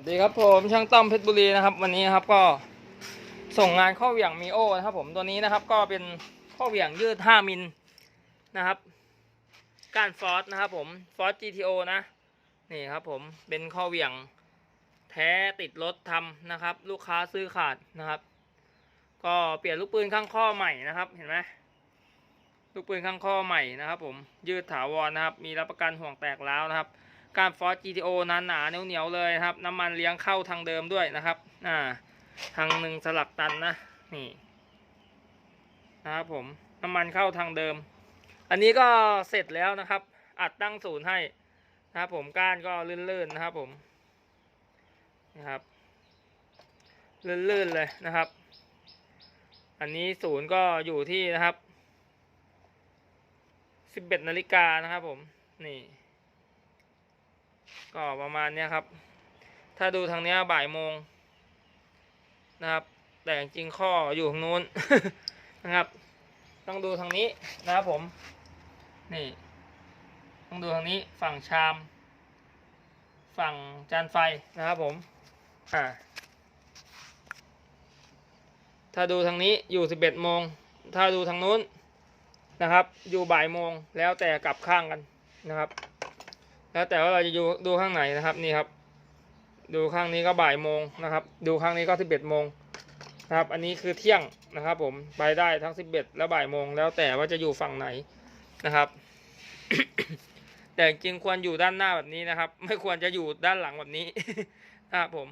วัสดีครับผมช่างต้อมเพชรบุรีนะครับ วันนี้ครับก็ส่งงานข้อเหวี่ยงมีโอนะครับ ผมตัวนี้นะครับก็เป็นข้อเหวี่ยงยืด 5 มิลนะครับก้านฟอสนะครับผมฟอส GTO นะนี่ครับผมเป็นข้อเหวี่ยงแท้ติดรถทำนะครับ ลูกค้าซื้อขาดนะครับ ก็เปลี่ยนลูกปืนข้างข้อใหม่นะครับเห็นไหมลูกปืนข้างข้อใหม่นะครับ ผมยืดถาวรนะครับ มีรับประกันห่วงแตกแล้วนะครับ การฟอร์ GTO นั้นหนาเหนียวเหนียวๆเลยครับ น้ำมันเลี้ยงเข้าทางเดิมด้วยนะครับ อ่า ทางหนึ่งสลักตันนะ นี่นะครับผม น้ำมันเข้าทางเดิม อันนี้ก็เสร็จแล้วนะครับ อัดตั้งศูนย์ให้นะครับผมก้านก็ลื่นๆนะครับผมนะครับลื่นๆเลยนะครับ อันนี้ศูนย์ก็อยู่ที่นะครับ 11นาฬิกานะครับผม นี่ ก็ประมาณนี้ครับ ถ้าดูทางนี้บ่ายโมงนะครับ แต่จริงๆข้ออยู่ทางนู้นนะครับ ต้องดูทางนี้นะครับผม นี่ ต้องดูทางนี้ฝั่งชาม ฝั่งจานไฟนะครับผม อ่า ถ้าดูทางนี้อยู่สิบเอ็ดโมง ถ้าดูทางนู้นนะครับ อยู่บ่ายโมงแล้วแต่กลับข้างกันนะครับ แล้วแต่ว่าเราจะดูดูข้างไหนนะครับนี่ครับ ดูข้างนี้ก็บ่ายโมงนะครับ ดูข้างนี้ก็สิบเอ็ดโมงนะครับ อันนี้คือเที่ยงนะครับ ผมไปได้ทั้งสิบเอ็ดและบ่ายโมงแล้วแต่ว่าจะอยู่ฝั่งไหนนะครับ แต่จริงควรอยู่ด้านหน้าแบบนี้นะครับ ไม่ควรจะอยู่ด้านหลังแบบนี้นะครับผม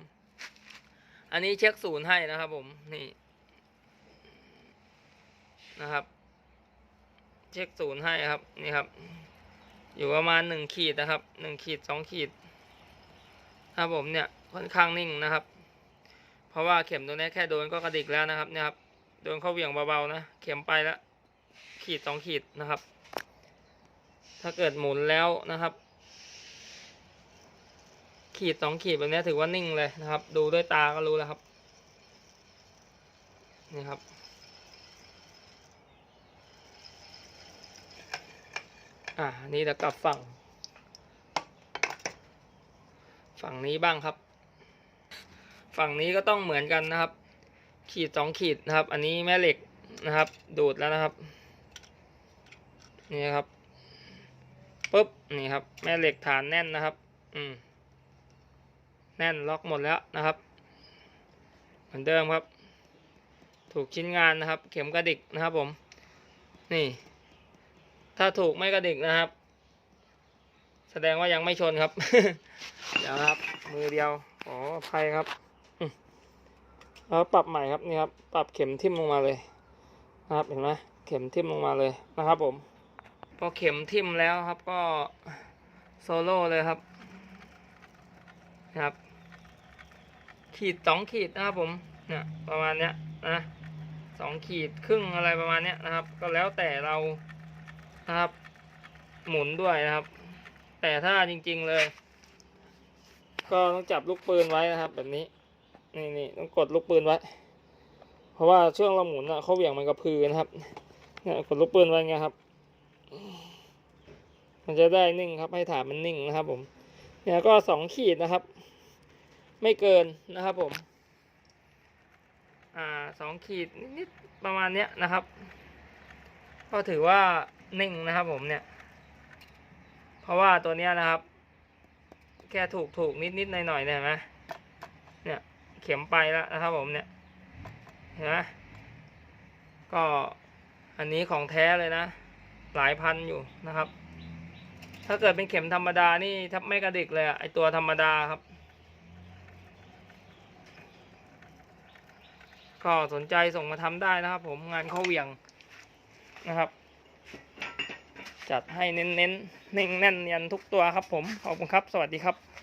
อันนี้เช็คศูนย์ให้นะครับ ผมนี่นะครับ เช็คศูนย์ให้ครับนี่ครับ อยู่ประมาณหนึ่งขีดนะครับหนึ่งขีดสองขีดครับผมเนี่ยค่อนข้างนิ่งนะครับ เพราะว่าเข็มตัวนี้แค่โดนก็กระดิกแล้วนะครับเนี่ยครับโดนเข้าเหวี่ยงเบาๆนะ เข็มไปแล้วขีดสองขีดนะครับ ถ้าเกิดหมุนแล้วนะครับ ขีดสองขีดแบบนี้ถือว่านิ่งเลยนะครับ ดูด้วยตาก็รู้แล้วครับนี่ครับ อ่านี่เดี๋ยวกลับฝั่ง ฝั่งนี้บ้างครับ ฝั่งนี้ก็ต้องเหมือนกันนะครับ ขีดสองขีดนะครับ อันนี้แม่เหล็กนะครับ ดูดแล้วนะครับ นี่ครับปุ๊บนี่ครับ แม่เหล็กฐานแน่นนะครับ อืม แน่นล็อกหมดแล้วนะครับ เหมือนเดิมครับ ถูกชิ้นงานนะครับ เข็มกระดิกนะครับผม นี่ ถ้าถูกไม่กระดิกนะครับ แสดงว่ายังไม่ชนครับ เดี๋ยวครับ มือเดียวขออภัยครับแล้วปรับใหม่ครับนี่ครับ ปรับเข็มทิ่มลงมาเลย นะครับเห็นไหมเข็มทิ่มลงมาเลยนะครับผม พอเข็มทิ่มแล้วครับก็โซโล่เลยครับนะครับ ขีดสองขีดนะครับผมเนี่ยประมาณเนี้ยนะสองขีดครึ่งอะไรประมาณเนี้ยนะครับ ก็แล้วแต่เรา นะครับ หมุนด้วยนะครับ แต่ถ้าจริง ๆเลย ก็ต้องจับลูกปืนไว้นะครับ แบบนี้นี่นี่ต้องกดลูกปืนไว้ เพราะว่าช่วงเราหมุนอะเขาเหวี่ยงมันกระพือนะครับเนี่ยกดลูกปืนไว้ไงครับ มันจะได้นิ่งครับ ให้ฐานมันนิ่งนะครับ ผม เนี่ยก็สองขีดนะครับ ไม่เกินนะครับ ผม อ่าสองขีดนิดๆประมาณเนี้ยนะครับ ก็ถือว่า นิ่งนะครับผมเนี่ย เพราะว่าตัวเนี้ยนะครับ แค่ถูกถูกนิดนิดหน่อยหน่อยๆเนี่ยเห็นไหมเนี่ยเข็มไปแล้วนะครับผมเนี่ยเห็นไหมก็อันนี้ของแท้เลยนะ หลายพันอยู่นะครับ ถ้าเกิดเป็นเข็มธรรมดานี่ถ้าไม่กระดิกเลยอะไอตัวธรรมดาครับ ก็สนใจส่งมาทำได้นะครับผมงานเข้าเหวี่ยงนะครับ จัดให้เน้นๆนิ่งแน่นเนียนทุกตัวครับผม ขอบคุณครับ สวัสดีครับ